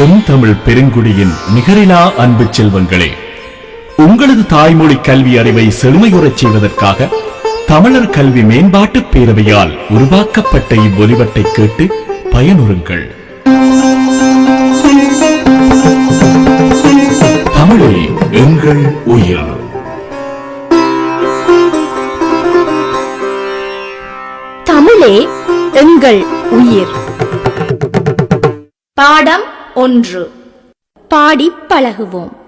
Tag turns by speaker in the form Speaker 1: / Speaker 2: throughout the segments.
Speaker 1: என் தமிழ் பெருங்குடியின் நிகரிலா அன்பு செல்வங்களே உங்களது தாய்மொழி கல்வி அறிவை செழுமையுறச் செய்வதற்காக தமிழர் கல்வி மேம்பாட்டு பேரவையால் உருவாக்கப்பட்ட இவ்வொலிவட்டை கேட்டு பயனுறுங்கள். தமிழே எங்கள் உயிர்.
Speaker 2: தமிழே எங்கள் உயிர். பாடம் ஒன்று.
Speaker 3: பாடி
Speaker 2: பழகுவோம்.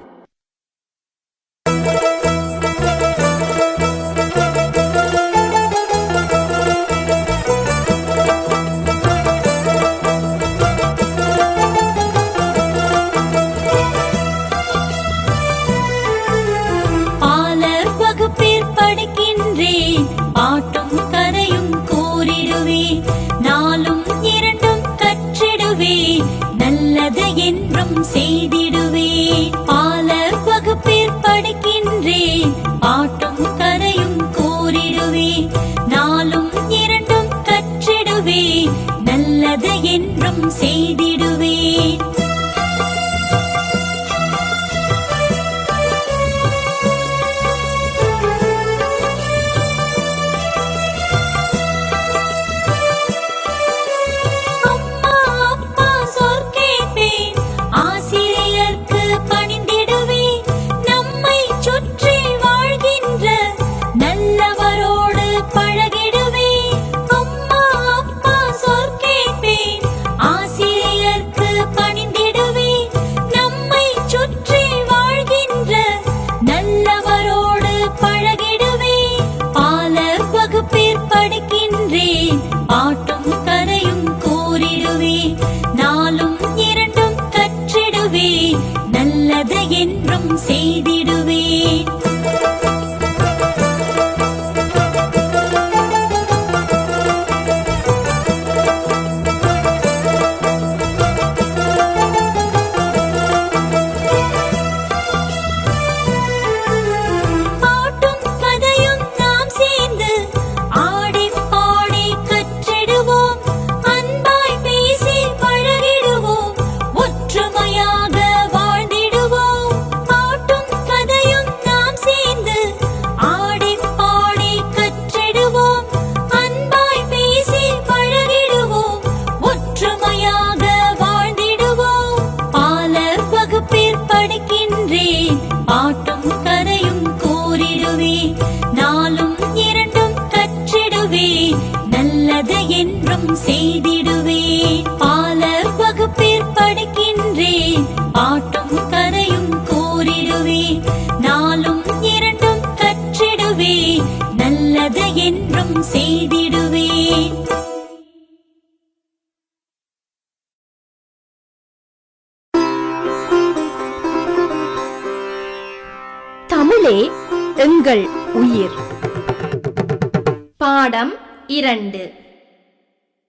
Speaker 2: இரண்டு.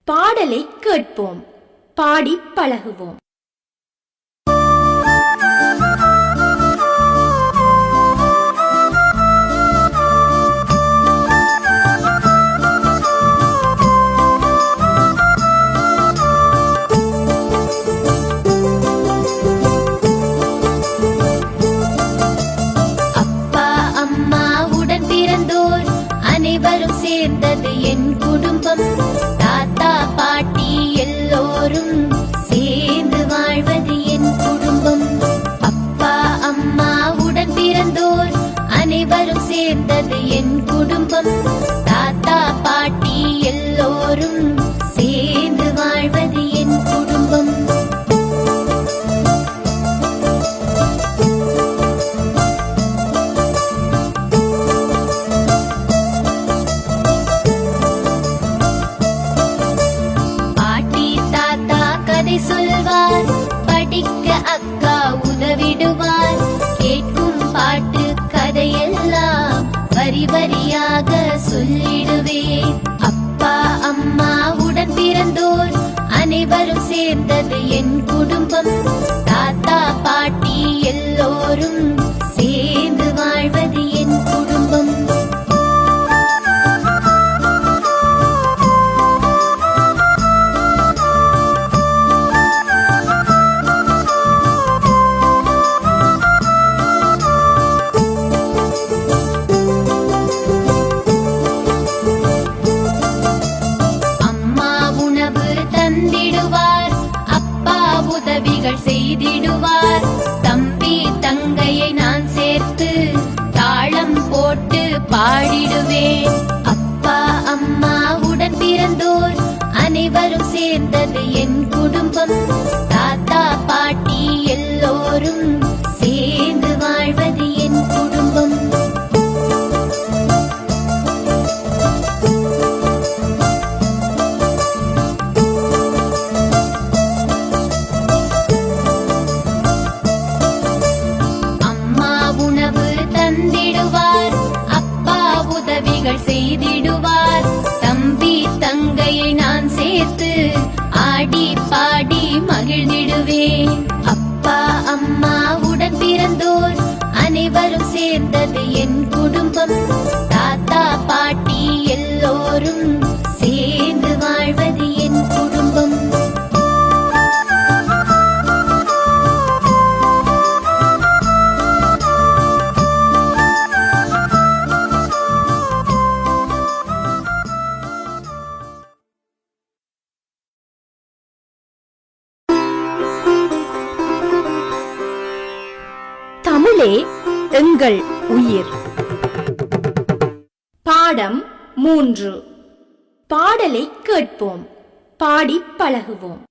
Speaker 2: பாடலை கேட்போம். பாடி பழகுவோம்.
Speaker 4: செய்திடுவார். தம்பி தங்கையை நான் சேர்த்து தாளம் போட்டு பாடிடுவேன். அப்பா அம்மா உடன் பிறந்தோர் அனைவரும் சேர்ந்தது என் குடும்பம். தாத்தா பாட்டி எல்லோரும் சேர்ந்தது என் குடும்பம்.
Speaker 3: பாடம் மூன்று. பாடலை கேட்போம். பாடி பழகுவோம்.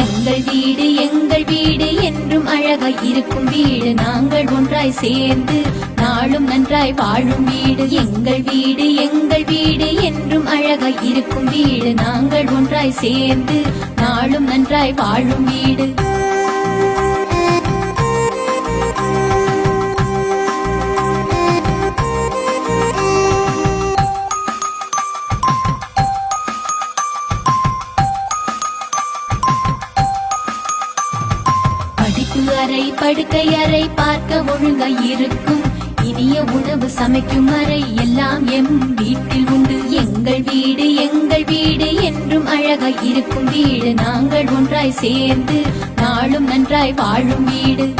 Speaker 4: எங்கள் வீடு எங்கள் வீடு என்றும் அழகாய் இருக்கும் வீடு. நாங்கள் ஒன்றாய் சேர்ந்து நாளும் நன்றாய் வாழும் வீடு எங்கள் வீடு எங்கள் வீடு என்றும் அழகாய் இருக்கும் வீடு. நாங்கள் ஒன்றாய் சேர்ந்து நாளும் நன்றாய் வாழும் வீடு. அறை படுக்கை அறை பார்க்க ஒழுங்காய் இருக்கும். உணவு சமைக்கும் அறை எல்லாம் எம் வீட்டில் உண்டு. எங்கள் வீடு எங்கள் வீடு என்றும் அழகாய் இருக்கும் வீடு. நாங்கள் ஒன்றாய் சேர்ந்து நாளும் நன்றாய் வாழும் வீடு.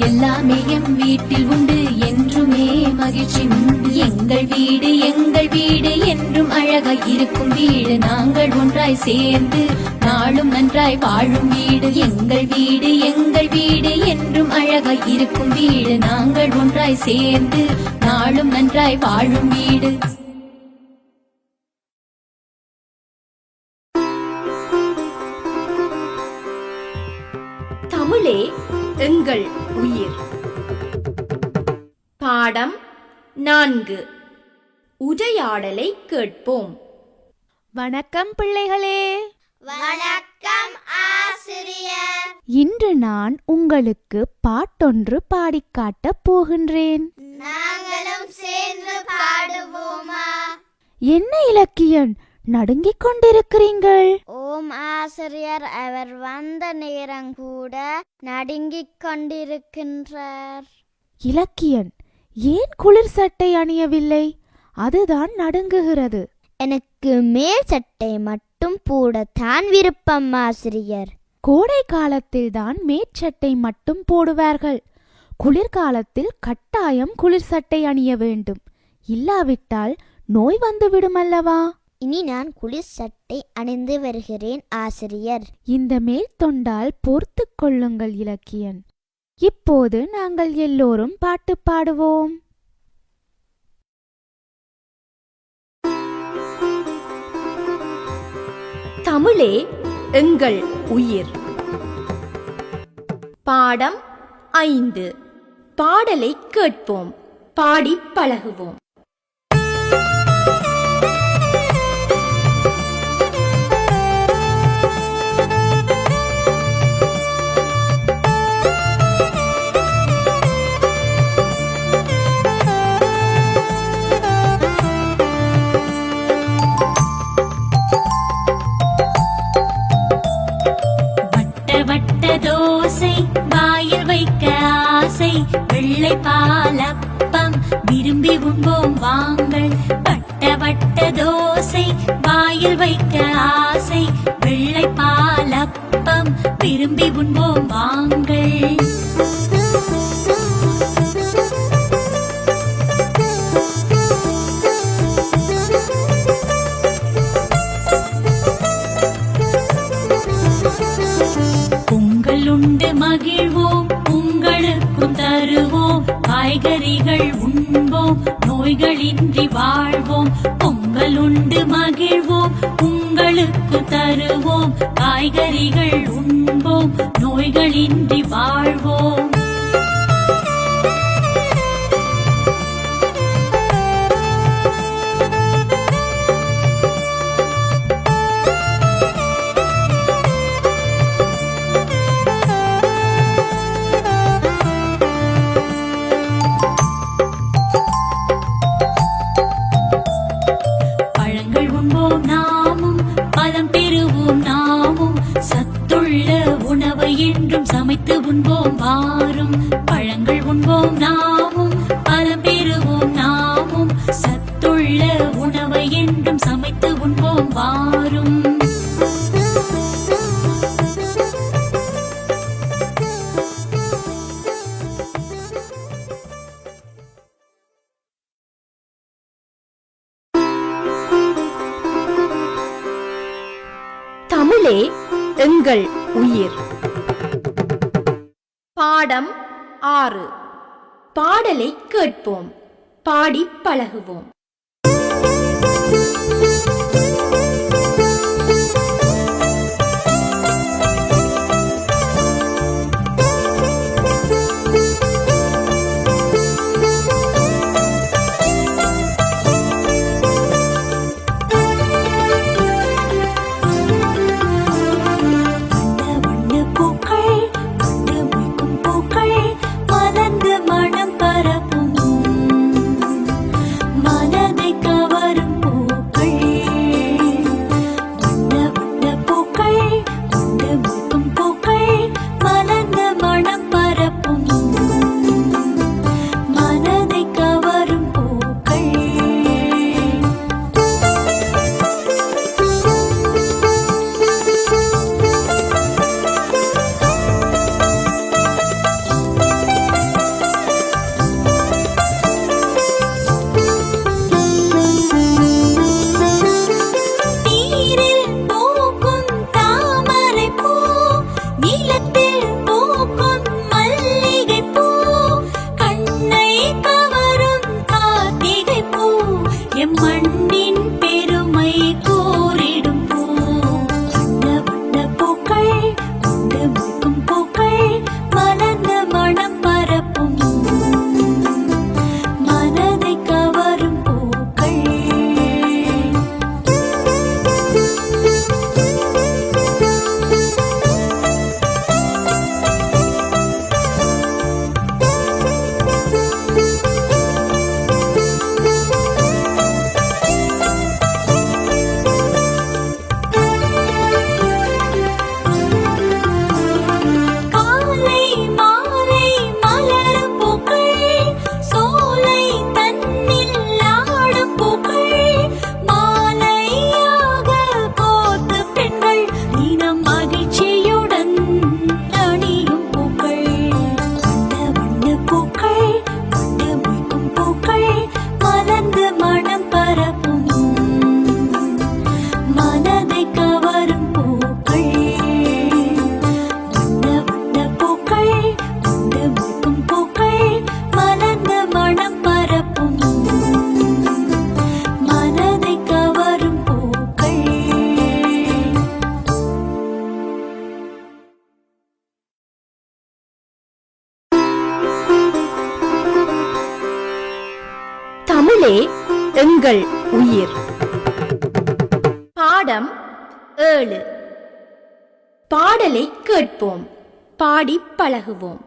Speaker 4: எல்லாமே எம் வீட்டில் உண்டு. என்றுமே மகிழ்ச்சி உண்டு. எங்கள் வீடு எங்கள் வீடு என்றும் அழகாய் இருக்கும் வீடு. நாங்கள் ஒன்றாய் சேர்ந்து நாளும் நன்றாய் வாழும் வீடு. எங்கள் வீடு எங்கள் வீடு என்றும் அழகாய் இருக்கும் வீடு. நாங்கள் ஒன்றாய் சேர்ந்து நாளும் நன்றாய் வாழும் வீடு.
Speaker 3: நான்கு. உரையாடலை கேட்போம்.
Speaker 5: வணக்கம் பிள்ளைகளே.
Speaker 6: வணக்கம் ஆசிரியர்.
Speaker 5: இன்று நான் உங்களுக்கு பாட்டொன்று பாடிக் காட்டப் போகின்றேன்.
Speaker 6: நாங்களும் சேர்ந்து பாடுவோமா?
Speaker 5: என்ன இலக்கியன் நடுங்கிக் கொண்டிருக்கிறீங்கள்
Speaker 6: ஓம் ஆசிரியர் அவர் வந்த நேரம் கூட நடுங்கிக் கொண்டிருக்கின்றார்.
Speaker 5: இலக்கியன் ஏன் குளிர் சட்டை அணியவில்லை? அதுதான் நடுங்குகிறது.
Speaker 6: எனக்கு மேல் சட்டை மட்டும் போடத்தான் விருப்பம் ஆசிரியர்.
Speaker 5: கோடை காலத்தில்தான் மேற்சட்டை மட்டும் போடுவார்கள். குளிர்காலத்தில் கட்டாயம் குளிர் சட்டை அணிய வேண்டும். இல்லாவிட்டால் நோய் வந்துவிடும் அல்லவா
Speaker 6: இனி நான் குளிர் சட்டை அணிந்து வருகிறேன் ஆசிரியர்.
Speaker 5: இந்த மேல் தொண்டால் பொறுத்து கொள்ளுங்கள் இலக்கியன். இப்போது நாங்கள் எல்லோரும் பாட்டு பாடுவோம்.
Speaker 3: தமிழே எங்கள் உயிர். பாடம் ஐந்து. பாடலை கேட்போம். பாடி பழகுவோம்.
Speaker 2: தோசை வெள்ளை பாலப்பம் விரும்பி உண்போம் வாங்கள் பட்ட வட்ட தோசை வாயில் வைக்க ஆசை வெள்ளை பாலப்பம் விரும்பி உண்போம் உண்போம் வாரம் பழங்கள் உண்போம் நாம்
Speaker 3: தமிழே எங்கள் உயிர். பாடம் ஏழு. பாடலை கேட்போம். பாடி பழகுவோம்.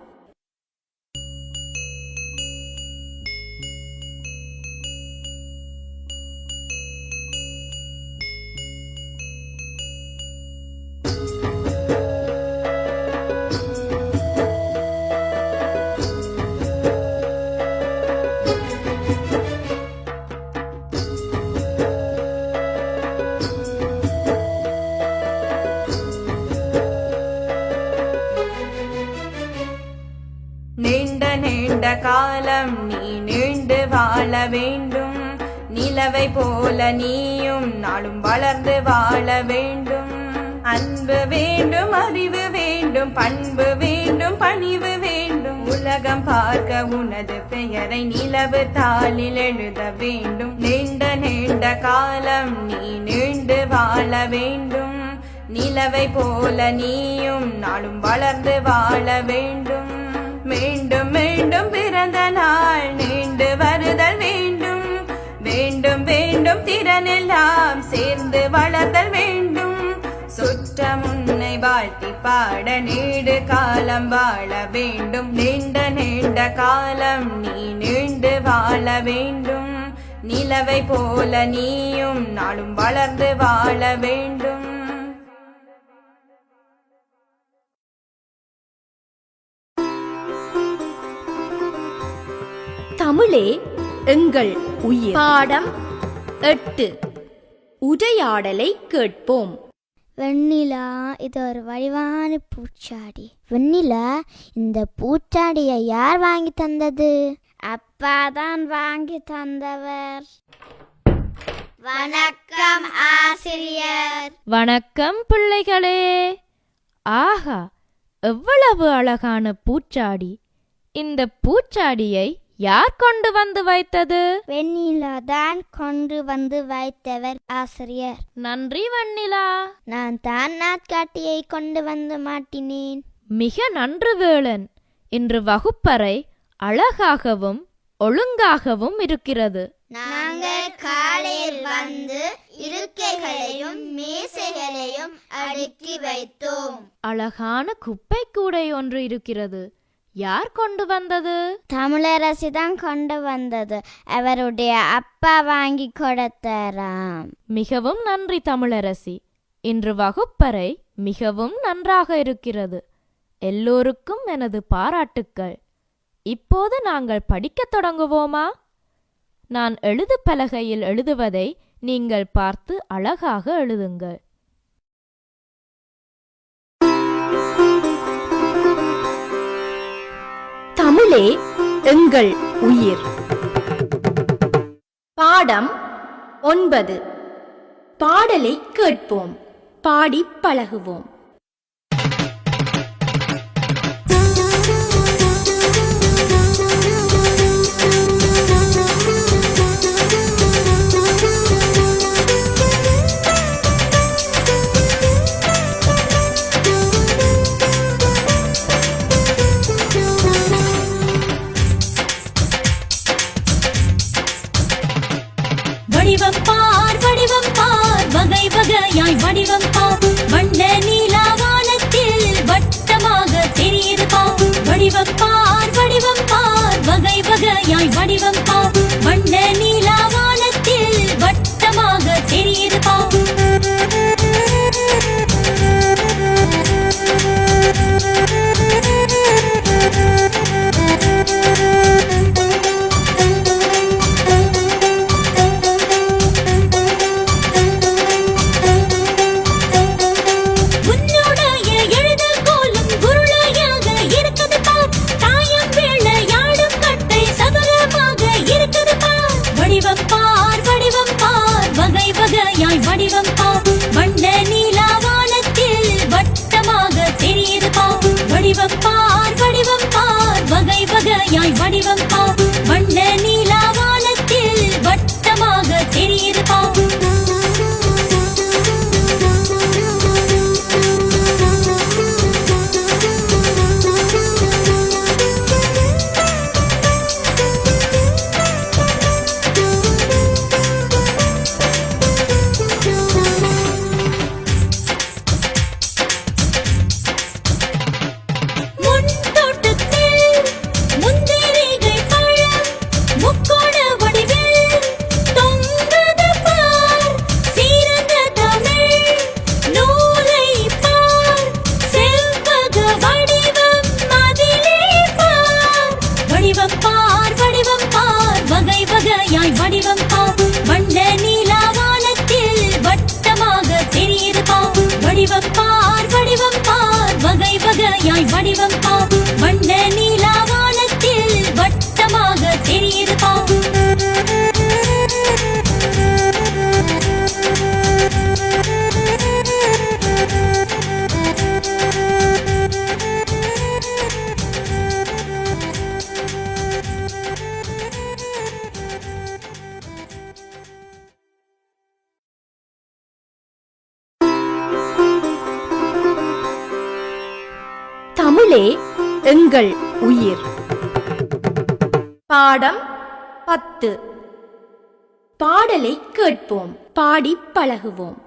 Speaker 7: நிலவை போல நீயும் நாளும் வளர்ந்து வாழ வேண்டும். அன்பு வேண்டும் அறிவு வேண்டும் பண்பு வேண்டும் பணிவு வேண்டும். உலகம் பார்க்க உனது பெயரை நிலவு தாளில் எழுத வேண்டும். நீண்ட நீண்ட காலம் நீ நீண்டு வாழ வேண்டும். நிலவை போல நீயும் நாளும் வளர்ந்து வாழ வேண்டும். மீண்டும் மீண்டும் பிறந்த நாள் நீண்டு வருதல் வேண்டும். வேண்டும் வேண்டும் திறனெல்லாம் சேர்ந்து வளர்த்தல் வேண்டும். சுற்ற முன்னை வாழ்த்தி பாட நீடு காலம் வாழ வேண்டும். நீண்ட நீண்ட காலம் நீ நீண்டு வாழ வேண்டும். நிலவை போல நீயும் நாளும் வளர்ந்து வாழ வேண்டும்.
Speaker 3: தமிழே எங்கள் உயிர். பாடம் எட்டு. உரையாடலை கேட்போம்.
Speaker 6: வெண்ணிலா இது ஒரு வடிவான பூச்சாடி. வெண்ணிலா இந்த பூச்சாடியை யார் வாங்கி தந்தது? அப்பா தான் வாங்கி தந்தவர். வணக்கம் ஆசிரியர்.
Speaker 8: வணக்கம் பிள்ளைகளே. ஆஹா எவ்வளவு அழகான பூச்சாடி. இந்த பூச்சாடியை யார் கொண்டு வந்து வைத்தது?
Speaker 6: வெண்ணிலா தான் கொண்டு வந்து வைத்தவர் ஆசிரியர்.
Speaker 8: நன்றி வண்ணிலா.
Speaker 6: நான் தான் நாட்காட்டியை கொண்டு வந்து மாட்டினேன்.
Speaker 8: மிக நன்று வேளன் இன்று வகுப்பறை அழகாகவும் ஒழுங்காகவும் இருக்கிறது.
Speaker 6: நாங்கள் காலையில் வந்து இருக்கைகளையும் மேசைகளையும் அடுக்கி வைத்தோம்.
Speaker 8: அழகான குப்பை கூடை ஒன்று இருக்கிறது. யார் கொண்டு வந்தது?
Speaker 6: தமிழரசி தான் கொண்டு வந்தது. அவருடைய அப்பா வாங்கி கொடுத்தாராம்.
Speaker 8: மிகவும் நன்றி தமிழரசி. இன்று வகுப்பறை மிகவும் நன்றாக இருக்கிறது. எல்லோருக்கும் எனது பாராட்டுக்கள். இப்போது நாங்கள் படிக்கத் தொடங்குவோமா? நான் எழுது பலகையில் எழுதுவதை நீங்கள் பார்த்து அழகாக எழுதுங்கள்.
Speaker 3: தமிழே எங்கள் உயிர். பாடம் ஒன்பது. பாடலை கேட்போம். பாடி பழகுவோம்.
Speaker 2: வடிவம் பார்
Speaker 3: உங்கள் உயிர். பாடம் பத்து. பாடலை கேட்போம். பாடி பழகுவோம்.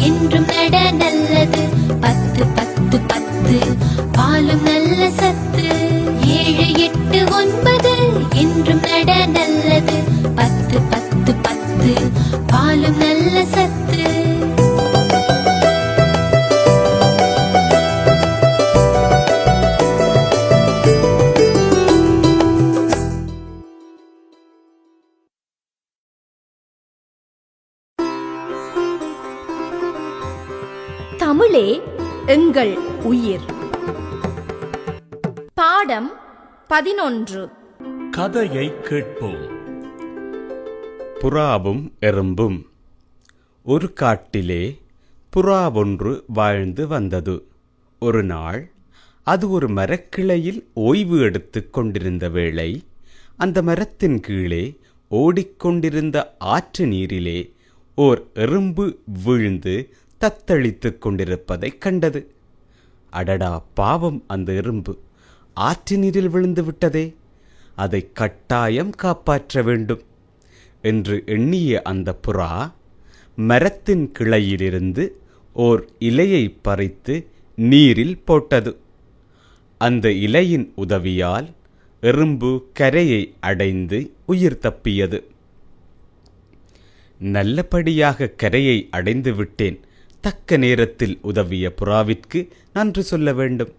Speaker 4: என்றும் நட நல்லது. பத்து பத்து
Speaker 3: பதினொன்று.
Speaker 1: கதையை கேட்போம்.
Speaker 9: புறாவும் எறும்பும். ஒரு காட்டிலே புறா ஒன்று வாழ்ந்து வந்தது. ஒரு நாள் அது ஒரு மரக்கிளையில் ஓய்வு எடுத்துக் கொண்டிருந்த வேளை அந்த மரத்தின் கீழே ஓடிக்கொண்டிருந்த ஆற்று நீரிலே ஓர் எறும்பு வீழ்ந்து தத்தளித்துக் கொண்டிருப்பதைக் கண்டது. அடடா பாவம் அந்த எறும்பு. ஆற்று நீரில் விழுந்து விட்டதே அதை கட்டாயம் காப்பாற்ற வேண்டும் என்று எண்ணிய அந்த புறா மரத்தின் கிளையிலிருந்து ஓர் இலையை பறித்து நீரில் போட்டது. அந்த இலையின் உதவியால் எறும்பு கரையை அடைந்து உயிர் தப்பியது. நல்லபடியாக கரையை அடைந்து விட்டேன் தக்க நேரத்தில் உதவிய புறாவிற்கு நன்றி சொல்ல வேண்டும்.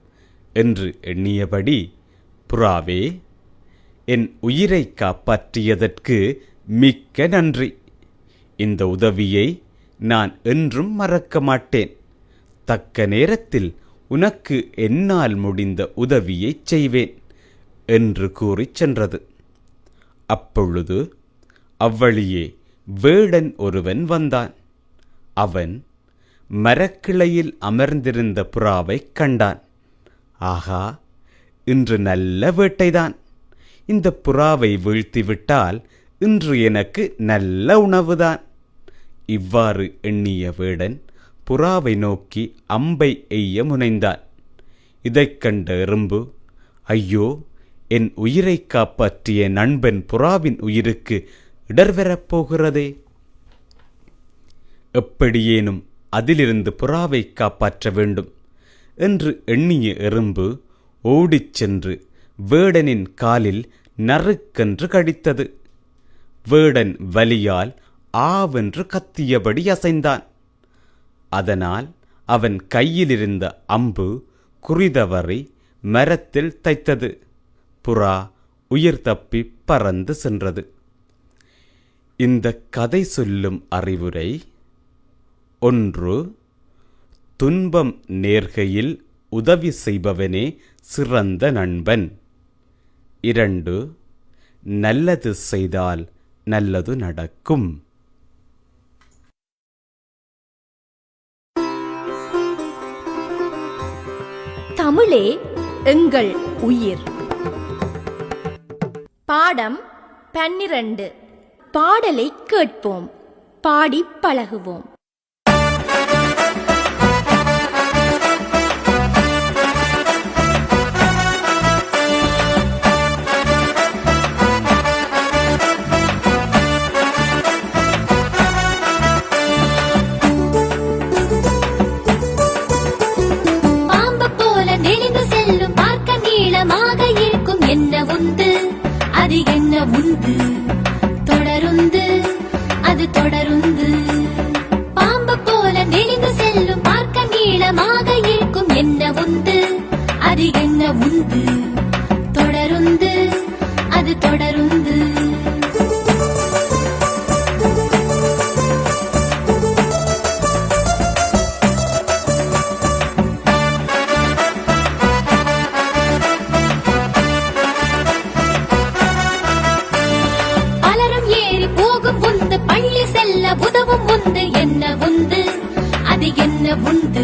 Speaker 9: என்று எண்ணியபடி புறாவே என் உயிரை காப்பாற்றியதற்கு மிக்க நன்றி. இந்த உதவியை நான் என்றும் மறக்க மாட்டேன். தக்க நேரத்தில் உனக்கு என்னால் முடிந்த உதவியைச் செய்வேன் என்று கூறிச் சென்றது. அப்பொழுது அவ்வழியே வேடன் ஒருவன் வந்தான். அவன் மரக்கிளையில் அமர்ந்திருந்த புறாவைக் கண்டான். ஆகா இன்று நல்ல வேட்டைதான். இந்த புறாவை வீழ்த்திவிட்டால் இன்று எனக்கு நல்ல உணவுதான். இவ்வாறு எண்ணிய வேடன் புறாவை நோக்கி அம்பை எய்ய முனைந்தான். இதைக் கண்ட எறும்பு ஐயோ என் உயிரைக் காப்பாற்றிய நண்பன் புறாவின் உயிருக்கு இடர் வரப்போகிறதே எப்படியேனும் அதிலிருந்து புறாவை காப்பாற்ற வேண்டும். என்று எண்ணிய எறும்பு ஓடிச் சென்று வேடனின் காலில் நறுக்கென்று கடித்தது. வேடன் வலியால் ஆவென்று கத்தியபடி அசைந்தான். அதனால் அவன் கையிலிருந்த அம்பு குறிதவறி மரத்தில் தைத்தது. புறா உயிர் தப்பி பறந்து சென்றது. இந்த கதை சொல்லும் அறிவுரை ஒன்று துன்பம் நேர்கையில் உதவி செய்பவனே சிறந்த நண்பன். இரண்டு நல்லது செய்தால் நல்லது நடக்கும்.
Speaker 3: தமிழே எங்கள் உயிர். பாடம் பன்னிரண்டு. பாடலை கேட்போம். பாடி பழகுவோம்.
Speaker 4: சொல்ல உதவும் உந்து என்ன உந்து அது என்ன உந்து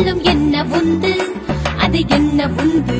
Speaker 4: சொல்லும் என்ன உந்து அது என்ன உந்து